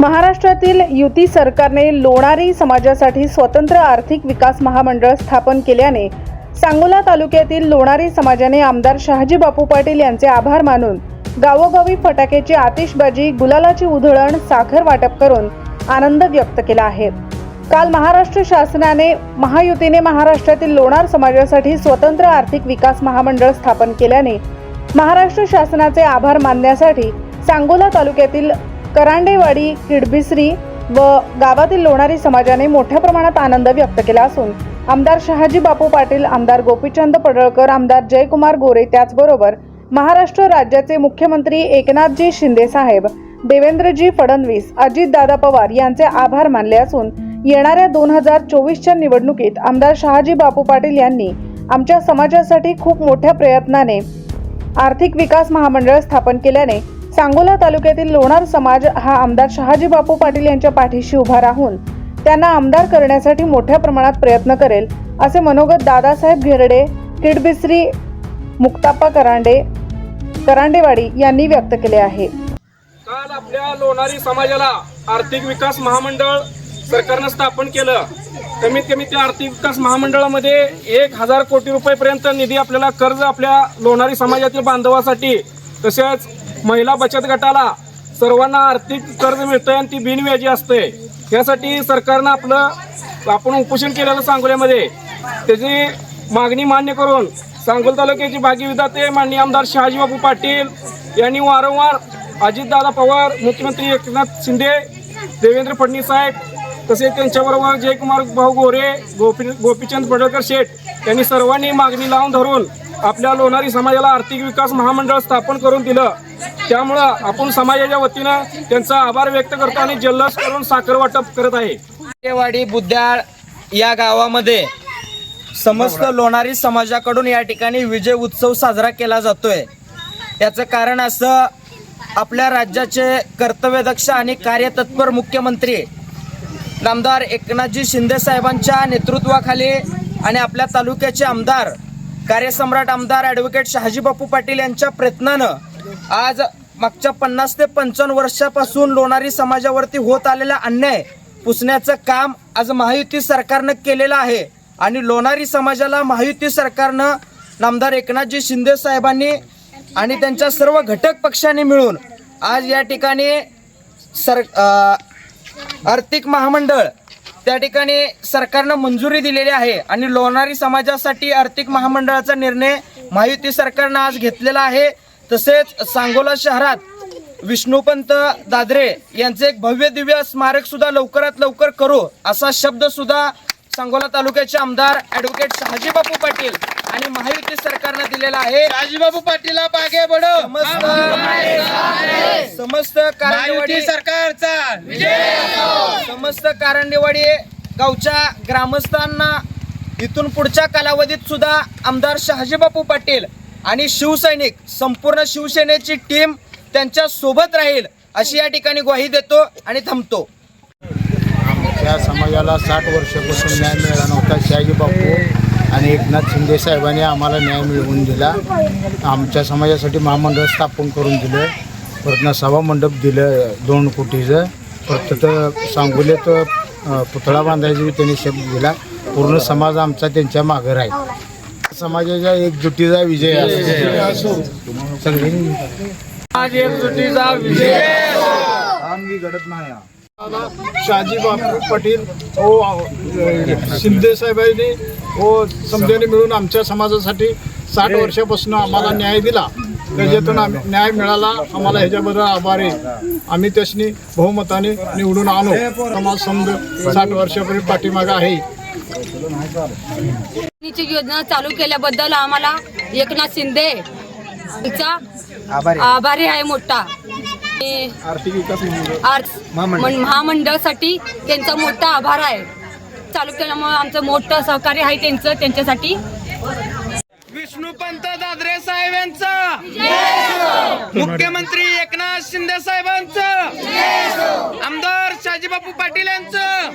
महाराष्ट्रातील युती सरकारने लोणारी समाजासाठी स्वतंत्र आर्थिक विकास महामंडळ स्थापन केल्याने सांगोला तालुक्यातील लोणारी समाजाने आमदार शहाजी बापू पाटील यांचे आभार मानून गावोगावी फटाक्याची आतिषबाजी गुलालाची उधळण साखर वाटप करून आनंद व्यक्त केला आहे. काल महाराष्ट्र शासनाने महायुतीने महाराष्ट्रातील लोणार समाजासाठी स्वतंत्र आर्थिक विकास महामंडळ स्थापन केल्याने महाराष्ट्र शासनाचे आभार मानण्यासाठी सांगोला तालुक्यातील करांडेवाडी किडबिसरी व गावातील लोणारी समाजाने मोठ्या प्रमाणात आनंद व्यक्त केला असून आमदार शहाजी बापू पाटील आमदार गोपीचंद पडळकर आमदार जयकुमार गोरे त्याचबरोबर महाराष्ट्र राज्याचे मुख्यमंत्री एकनाथजी शिंदे साहेब देवेंद्रजी फडणवीस अजितदादा पवार यांचे आभार मानले असून येणाऱ्या दोन हजार चोवीसच्या निवडणुकीत आमदार शहाजी बापू पाटील यांनी आमच्या समाजासाठी खूप मोठ्या प्रयत्नाने आर्थिक विकास महामंडळ स्थापन केल्याने सांगोला तालुक्यातील लोणार समाज हा आमदार शहाजी बापू पाटील यांच्या पाठीशी उभा राहून त्यांना आमदार करण्यासाठी मोठ्या प्रमाणात प्रयत्न करेल असे मनोगत दादासाहेब घेरडे किडबिसरी मुक्ताप्पा करांडे करांडेवाडी यांनी व्यक्त केले आहे. काल आपल्या लोणारी समाजाला आर्थिक विकास महामंडळ सरकारनं स्थापन केलं. कमीत कमी त्या आर्थिक विकास महामंडळामध्ये एक हजार कोटी रुपयेपर्यंत निधी आपल्याला कर्ज आपल्या लोणारी समाजातील बांधवासाठी तसेच महिला बचत गटाला सर्वांना आर्थिक कर्ज मिळतंय आणि ती बिनव्याजी असते. यासाठी सरकारनं आपलं आपण उपोषण केलेलं सांगोल्यामध्ये. त्याची मागणी मान्य करून सांगोल तालुक्याचे भागी विधाते माननीय आमदार शहाजीबाबू पाटील यांनी वारंवार अजितदादा पवार मुख्यमंत्री एकनाथ शिंदे देवेंद्र फडणवीस साहेब तसेच त्यांच्याबरोबर जयकुमार भाऊ गोरे गोपी गोपीचंद पडळकर शेठ यांनी सर्वांनी मागणी लावून धरून आपल्या लोणारी समाजाला आर्थिक विकास महामंडळ स्थापन करून दिलं. त्यामुळं आपण समाजाच्या वतीनं त्यांचा आभार व्यक्त करतो आणि जल्लोष करून साखर वाटप करत आहे. वाडी बुद्याळ या गावामध्ये समस्त लोणारी समाजाकडून या ठिकाणी विजय उत्सव साजरा केला जातोय. याचं कारण असं आपल्या राज्याचे कर्तव्यदक्ष आणि कार्यतत्पर मुख्यमंत्री नामदार एकनाथजी शिंदे साहेबांच्या नेतृत्वाखाली आणि आपल्या तालुक्याचे आमदार कार्यसम्राट आमदार ॲडव्होकेट शहाजी बापू पाटील यांच्या प्रयत्नानं आज मागच्या पन्नास ते पंचावन्न वर्षापासून लोणारी समाजावरती होत आलेला अन्याय पुसण्याचं काम आज महायुती सरकारनं केलेलं आहे. आणि लोणारी समाजाला महायुती सरकारनं नामदार एकनाथजी शिंदे साहेबांनी आणि त्यांच्या सर्व घटक पक्षांनी मिळून आज या ठिकाणी सर आर्थिक महामंडळ त्या ठिकाणी सरकारनं मंजुरी दिलेली आहे आणि लोणारी समाजासाठी आर्थिक महामंडळाचा निर्णय महायुती सरकारनं आज घेतलेला आहे. तसेच सांगोला शहरात विष्णुपंत दादरे यांचे एक भव्य दिव्य स्मारक सुद्धा लवकरात लवकर करू असा शब्द सुद्धा सांगोला तालुक्याचे आमदार ॲडव्होकेट शहाजी बापू पाटील आणि महायुती सरकारनं दिलेला आहे. राजीबाबू पाटील समस्त समस्त कारंडेवाडी सरकारचा. समस्त कारंडेवाडी गावच्या ग्रामस्थांना इथून पुढच्या कालावधीत सुद्धा आमदार शहाजीबापू पाटील आणि शिवसैनिक संपूर्ण शिवसेनेची टीम त्यांच्यासोबत राहील अशी या ठिकाणी ग्वाही देतो आणि थांबतो. या समाजाला साठ वर्षापासून न्याय मिळाला नव्हता शहाजीबापू आणि एकनाथ शिंदे साहेबांनी आम्हाला न्याय मिळवून दिला. आमच्या समाजासाठी महामंडळ स्थापन करून दिलं. परत सभा मंडप दिलं दोन कोटीचं. तिथं सांगोलीत पुतळा बांधायचा बी त्यांनी शब्द दिला. पूर्ण समाज आमचा त्यांच्या मागं राहील. समाजाच्या एकजुटीचा विजय असो. सगळी आज एकजुटीचा विजय शाजी बापू पाटील हो, व शिंदे साहेबांनी हो, व समजाने मिळून आमच्या समाजासाठी साठ वर्षापासून आम्हाला न्याय दिला. त्याच्यातून आम्ही न्याय मिळाला. आम्हाला ह्याच्याबद्दल आभार आहे. आम्ही त्यासनी बहुमताने निवडून आणू समाज समज साठ वर्षापूर्वी पाठीमागं आहे. योजना चालू केल्याबद्दल आम्हाला एकनाथ शिंदे आभारी. आहे मोठा. आणि आर्थिक विकास मंडळ. आर्ट्स मन- महामंडळासाठी त्यांचा मोठा आभार आहे. चालू केल्यामुळे आमचं मोठं सहकार्य आहे त्यांचं त्यांच्यासाठी. विष्णुपंत दादरे साहेबांचं. मुख्यमंत्री एकनाथ शिंदे साहेबांचं. आमदार शाजीबापू पाटील यांचं.